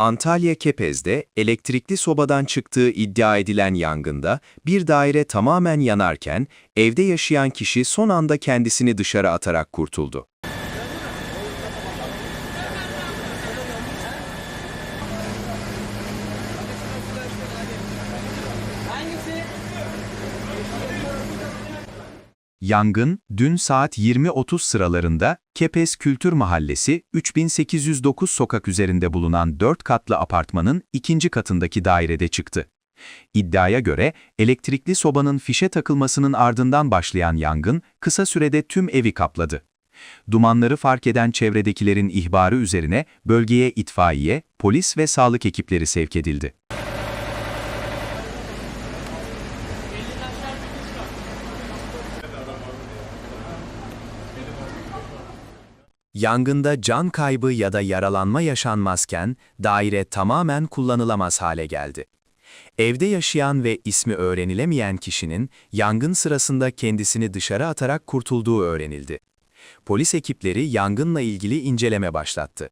Antalya Kepez'de elektrikli sobadan çıktığı iddia edilen yangında bir daire tamamen yanarken evde yaşayan kişi son anda kendisini dışarı atarak kurtuldu. Yangın, dün saat 20.30 sıralarında Kepez Kültür Mahallesi 3809 sokak üzerinde bulunan 4 katlı apartmanın ikinci katındaki dairede çıktı. İddiaya göre elektrikli sobanın fişe takılmasının ardından başlayan yangın kısa sürede tüm evi kapladı. Dumanları fark eden çevredekilerin ihbarı üzerine bölgeye itfaiye, polis ve sağlık ekipleri sevk edildi. Yangında can kaybı ya da yaralanma yaşanmazken daire tamamen kullanılamaz hale geldi. Evde yaşayan ve ismi öğrenilemeyen kişinin yangın sırasında kendisini dışarı atarak kurtulduğu öğrenildi. Polis ekipleri yangınla ilgili inceleme başlattı.